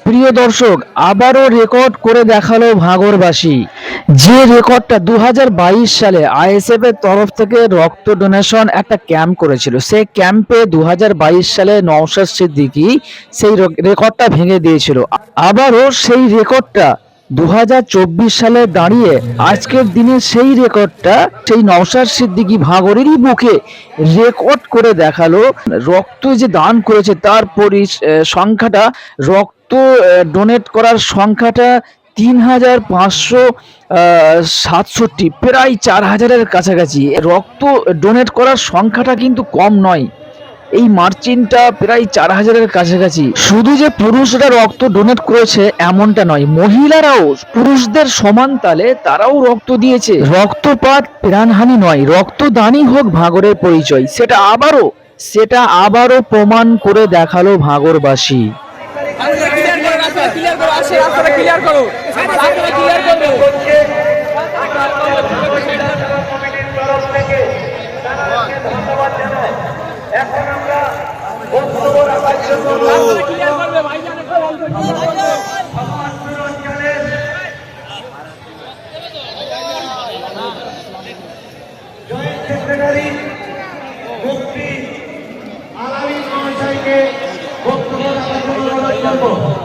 প্রিয় দর্শক, আবারও রেকর্ড করে দেখাল ভাগরবাসী। যে রেকর্ডটা দু হাজার বাইশ সালে আইএসএফ এর তরফ থেকে রক্ত ডোনেশন একটা ক্যাম্প করেছিল, সেই ক্যাম্পে দু হাজার বাইশ সালে নওশাদ সিদ্দিকি সেই রেকর্ডটা ভেঙে দিয়েছিল। আবারও সেই রেকর্ডটা দু হাজার চব্বিশ সালে দাঁড়িয়ে আজকের দিনে সেই রেকর্ডটা, সেই নওশাদ সিদ্দিকী ভাগরেরই বুকে রেকর্ড করে দেখাল। রক্ত যে দান করেছে তার পরি সংখ্যাটা, রক্ত ডোনেট করার সংখ্যাটা তিন হাজার পাঁচশো সাতষট্টি, প্রায় চার হাজারের কাছাকাছি। রক্ত ডোনেট করার সংখ্যাটা কিন্তু কম নয়। এই মার্চিনটা প্রায় চার হাজারের কাছাকাছি শুধু যে পুরুষরা রক্ত ডোনেট করেছে এমনটা নয় মহিলারাও পুরুষদের সমান তালে তারাও রক্ত দিয়েছে রক্তপাত প্রাণহানি নয় রক্তদানই হোক ভাগরের পরিচয় সেটা আবারও সেটা আবারও প্রমাণ করে দেখাল ভাগরবাসী ক্লিয়ার করো ক্লিয়ার করো আসে আমরা বক্তব্য রাখার জন্য। সেক্রেটারি মুক্তি আলামী মহাশয়কে বক্তব্য রাখার জন্য অনুরোধ করব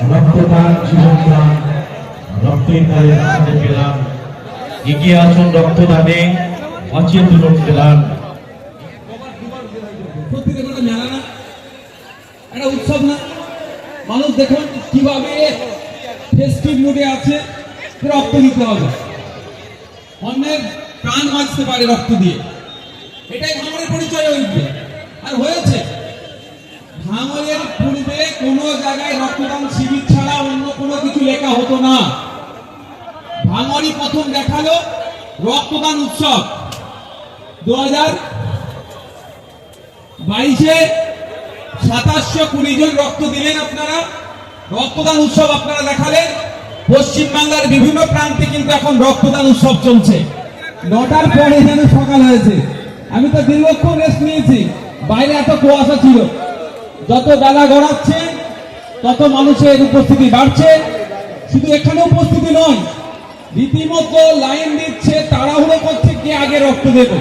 রক্তদান জীবনদান রক্তের দ্বারে আমাদের পেলাম। এগিয়ে আসুন রক্তদানে উৎসব না। মানুষ দেখুন কীভাবে ফেস্টিভ মুডে আছে রক্ত দিতে হবে। অন্যের প্রাণ বাঁচতে পারে রক্ত দিয়ে। এটাই ভাঙরের পরিচয় হয়েছে। আর হয়েছে। ভাঙরের পূর্বে কোনো জায়গায় রক্তদান লেখা হতো না। ভাঙরই প্রথম দেখাল রক্তদান উৎসব। দু হাজার বাইশে সাতাশশো কুড়ি জন রক্ত দিলেন আপনারা। রক্তদান উৎসব আপনারা দেখালেন। পশ্চিমবাংলার বিভিন্ন প্রান্তে কিন্তু এখন রক্তদান উৎসব চলছে। নটার পরে যেন সকাল হয়েছে। আমি তো দীর্ঘক্ষণ রেস্ট নিয়েছি। বাইরে এত কুয়াশা ছিল। যত বেলা গড়াচ্ছে, তত মানুষের উপস্থিতি বাড়ছে। শুধু এখানে উপস্থিতি নয় রীতিমতো লাইন দিচ্ছে তাড়াহুড়ো করছে কে আগে রক্ত দেবে।